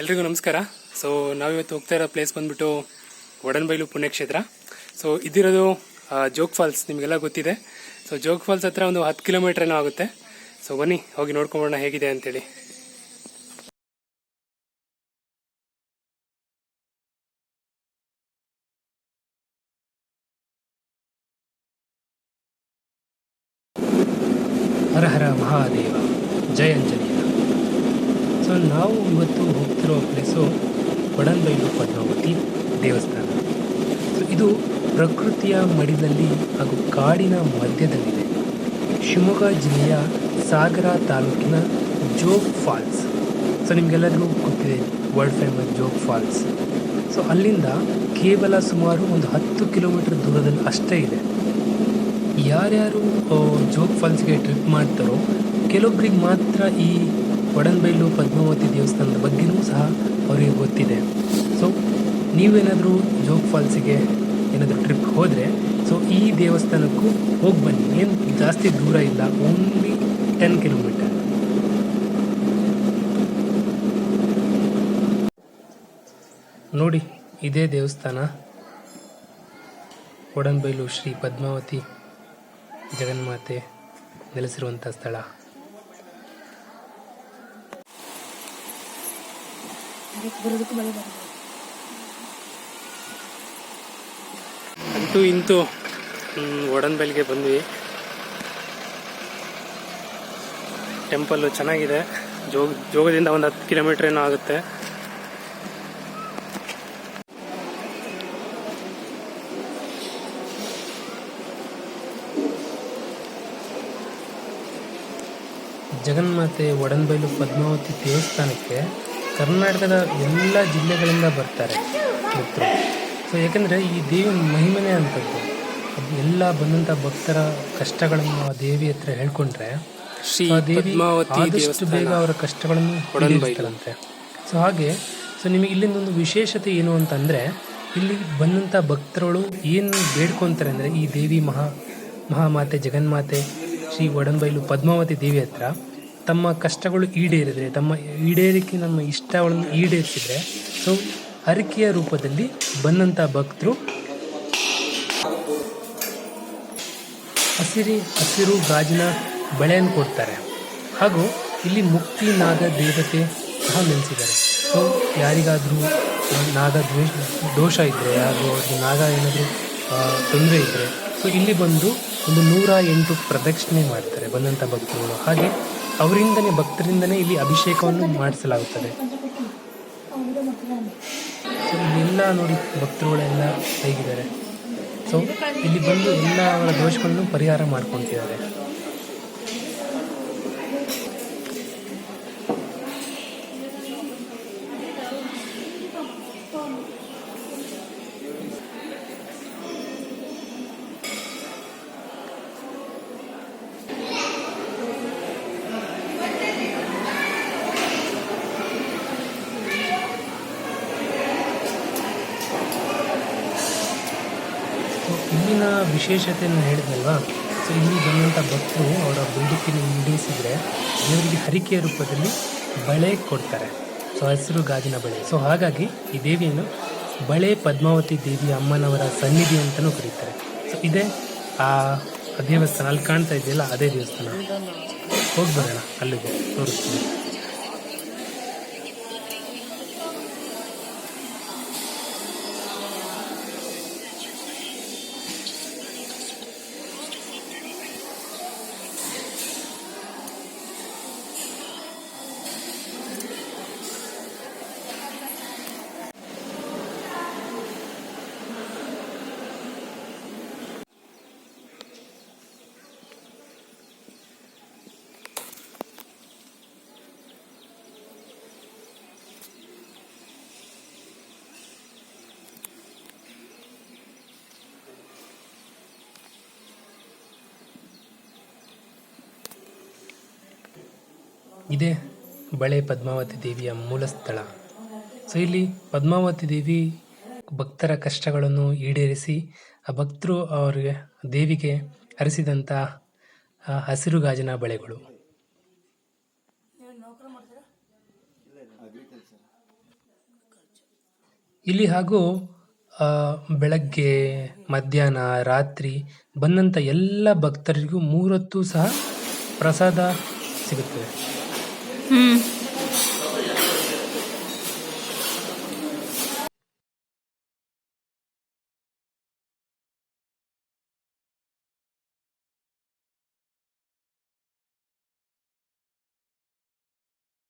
ಎಲ್ರಿಗೂ ನಮಸ್ಕಾರ. ಸೊ ನಾವಿವತ್ತು ಹೋಗ್ತಾ ಇರೋ ಪ್ಲೇಸ್ ಬಂದ್ಬಿಟ್ಟು ಒಡನ್ಬೈಲು ಪುಣ್ಯಕ್ಷೇತ್ರ. ಸೊ ಇದಿರೋದು ಜೋಗ್ ಫಾಲ್ಸ್, ನಿಮಗೆಲ್ಲ ಗೊತ್ತಿದೆ. ಸೊ ಜೋಗ್ ಫಾಲ್ಸ್ ಹತ್ರ ಒಂದು ಹತ್ತು ಕಿಲೋಮೀಟರ್ ಏನೋ ಆಗುತ್ತೆ. ಸೊ ಬನ್ನಿ, ಹೋಗಿ ನೋಡ್ಕೊಂಬೋಣ ಹೇಗಿದೆ ಅಂತೇಳಿ. ಹರ ಹರ ಮಹಾದೇವ ಜಯ ಅಂಜನೇಯ ಸೊ ನಾವು ಇವತ್ತು ಹೋಗ್ತಿರೋ ಪ್ಲೇಸು ಒಡನ್ಬೈಲು ಪದ್ಮಾವತಿ ದೇವಸ್ಥಾನ. ಸೊ ಇದು ಪ್ರಕೃತಿಯ ಮಡಿದಲ್ಲಿ ಹಾಗೂ ಕಾಡಿನ ಮಧ್ಯದಲ್ಲಿದೆ. ಶಿವಮೊಗ್ಗ ಜಿಲ್ಲೆಯ ಸಾಗರ ತಾಲೂಕಿನ ಜೋಗ್ ಫಾಲ್ಸ್. ಸೊ ನಿಮಗೆಲ್ಲರಿಗೂ ಗೊತ್ತಿದೆ world famous Jog falls. So ಅಲ್ಲಿಂದ ಕೇವಲ ಸುಮಾರು ಒಂದು ಹತ್ತು ಕಿಲೋಮೀಟರ್ ದೂರದಲ್ಲಿ ಅಷ್ಟೇ ಇದೆ. ಯಾರ್ಯಾರು ಜೋಗ್ ಫಾಲ್ಸ್ಗೆ ಟ್ರಿಪ್ ಮಾಡ್ತಾರೋ ಕೆಲವೊಬ್ರಿಗೆ ಮಾತ್ರ ಈ ಒಡನ್ಬೈಲು ಪದ್ಮಾವತಿ ದೇವಸ್ಥಾನದ ಬಗ್ಗೆನೂ ಸಹ ಅವರಿಗೆ ಗೊತ್ತಿದೆ. ಸೊ ನೀವೇನಾದರೂ ಜೋಗ್ ಫಾಲ್ಸಿಗೆ ಏನಾದರೂ ಟ್ರಿಪ್ ಹೋದರೆ ಸೊ ಈ ದೇವಸ್ಥಾನಕ್ಕೂ ಹೋಗಿ ಬನ್ನಿ. ಏನು ಜಾಸ್ತಿ ದೂರ ಇಲ್ಲ ಓನ್ಲಿ ಟೆನ್ ಕಿಲೋಮೀಟರ್ ನೋಡಿ, ಇದೇ ದೇವಸ್ಥಾನ. ಒಡನ್ಬೈಲು ಶ್ರೀ ಪದ್ಮಾವತಿ ಜಗನ್ಮಾತೆ ನೆಲೆಸಿರುವಂಥ ಸ್ಥಳ. ಅಂತೂ ಇಂತೂ ಒಡನ್ಬೈಲ್ಗೆ ಬಂದ್ವಿ. ಟೆಂಪಲ್ಲು ಚೆನ್ನಾಗಿದೆ. ಜೋಗ, ಜೋಗದಿಂದ ಒಂದು ಹತ್ತು ಕಿಲೋಮೀಟರ್ ಏನೋ ಆಗುತ್ತೆ. ಜಗನ್ಮಾತೆ ಒಡನ್ಬೈಲು ಪದ್ಮಾವತಿ ದೇವಸ್ಥಾನಕ್ಕೆ ಕರ್ನಾಟಕದ ಎಲ್ಲ ಜಿಲ್ಲೆಗಳಿಂದ ಬರ್ತಾರೆ ಭಕ್ತರು. ಸೊ ಯಾಕಂದರೆ ಈ ದೇವಿ ಮಹಿಮನೆ ಅಂಥದ್ದು. ಅದು ಎಲ್ಲ ಬಂದಂಥ ಭಕ್ತರ ಕಷ್ಟಗಳನ್ನು ಆ ದೇವಿ ಹತ್ರ ಹೇಳ್ಕೊಂಡ್ರೆ ಶ್ರೀ ಆ ದೇವಿ ಆದಷ್ಟು ಬೇಗ ಅವರ ಕಷ್ಟಗಳನ್ನು ಈಡೇರಿಸ್ತಾಳಂತೆ. ಸೊ ಹಾಗೆ ಸೊ ನಿಮಗೆ ಇಲ್ಲಿಂದ ಒಂದು ವಿಶೇಷತೆ ಏನು ಅಂತಂದರೆ ಇಲ್ಲಿ ಬಂದಂಥ ಭಕ್ತರುಗಳು ಏನು ಬೇಡ್ಕೊತಾರೆ ಅಂದರೆ ಈ ದೇವಿ ಮಹಾ ಮಹಾಮಾತೆ ಜಗನ್ಮಾತೆ ಶ್ರೀ ಒಡನ್ಬೈಲು ಪದ್ಮಾವತಿ ದೇವಿ ಹತ್ರ ತಮ್ಮ ಕಷ್ಟಗಳು ಈಡೇರಿದರೆ, ತಮ್ಮ ಈಡೇರಿಕೆ ನಮ್ಮ ಇಷ್ಟಗಳನ್ನು ಈಡೇರಿಸಿದರೆ, ಸೊ ಹರಕೆಯ ರೂಪದಲ್ಲಿ ಬಂದಂಥ ಭಕ್ತರು ಹಸಿರಿ, ಹಸಿರು ಗಾಜಿನ ಬಳೆಯನ್ನು ಕೊಡ್ತಾರೆ. ಹಾಗೂ ಇಲ್ಲಿ ಮುಕ್ತಿ ನಾಗ ದೇವತೆ ಸಹ ನೆಲೆಸಿದ್ದಾರೆ. ಸೊ ಯಾರಿಗಾದರೂ ನಾಗ ದ್ವೇಷ, ದೋಷ ಇದ್ದರೆ ಹಾಗೂ ನಾಗ ಏನಾದರೂ ತೊಂದರೆ ಇದ್ದರೆ ಸೊ ಇಲ್ಲಿ ಬಂದು ಒಂದು ನೂರ ಎಂಟು ಪ್ರದಕ್ಷಿಣೆ ಮಾಡ್ತಾರೆ ಬಂದಂಥ ಭಕ್ತರುಗಳು ಹಾಗೆ ಅವರಿಂದನೇ, ಭಕ್ತರಿಂದನೇ ಇಲ್ಲಿ ಅಭಿಷೇಕವನ್ನು ಮಾಡಿಸಲಾಗುತ್ತದೆ. ಸೊ ಇಲ್ಲೆಲ್ಲ ನೋಡಿ ಭಕ್ತರುಗಳೆಲ್ಲ ಹೇಗಿದ್ದಾರೆ? ಸೊ ಇಲ್ಲಿ ಬಂದು ಎಲ್ಲ ಅವರ ದೋಷಗಳನ್ನು ಪರಿಹಾರ ಮಾಡ್ಕೊತಿದ್ದಾರೆ ಇಲ್ಲಿನ ವಿಶೇಷತೆಯನ್ನು ಹೇಳಿದ್ನಲ್ವಾ? ಸೊ ಇಲ್ಲಿ ಬಂದಂಥ ಭಕ್ತರು ಅವರ ಬೇಡಿಕೆಯನ್ನು ಈಡೇರಿಸಿದರೆ ದೇವರಿಗೆ ಹರಿಕೆಯ ರೂಪದಲ್ಲಿ ಬಳೆ ಕೊಡ್ತಾರೆ. ಸೊ ಹಸಿರು ಗಾಜಿನ ಬಳೆ. ಸೊ ಹಾಗಾಗಿ ಈ ದೇವಿಯನ್ನು ಬಳೆ ಪದ್ಮಾವತಿ ದೇವಿ ಅಮ್ಮನವರ ಸನ್ನಿಧಿ ಅಂತಲೂ ಕರೀತಾರೆ. ಸೊ ಇದೇ. ಆ ದೇವಸ್ಥಾನ ಅಲ್ಲಿ ಕಾಣ್ತಾ ಇದೆಯಲ್ಲ, ಅದೇ ದೇವಸ್ಥಾನ. ಹೋಗಿ ಬರೋಣ ಅಲ್ಲಿಗೆ. ತೋರಿಸ್ತೀನಿ. ಇದೇ ಬಳೆ ಪದ್ಮಾವತಿ ದೇವಿಯ ಮೂಲ ಸ್ಥಳ. ಸೊ ಇಲ್ಲಿ ಪದ್ಮಾವತಿ ದೇವಿ ಭಕ್ತರ ಕಷ್ಟಗಳನ್ನು ಈಡೇರಿಸಿ, ಆ ಭಕ್ತರು ಅವರಿಗೆ, ದೇವಿಗೆ ಹರಿಸಿದಂಥ ಹಸಿರು ಗಾಜಿನ ಬಳೆಗಳು. ಇಲ್ಲಿ ಹಾಗೂ ಬೆಳಗ್ಗೆ, ಮಧ್ಯಾಹ್ನ, ರಾತ್ರಿ ಬಂದಂಥ ಎಲ್ಲ ಭಕ್ತರಿಗೂ ಮೂರೊತ್ತು ಸಹ ಪ್ರಸಾದ ಸಿಗುತ್ತದೆ. 嗯。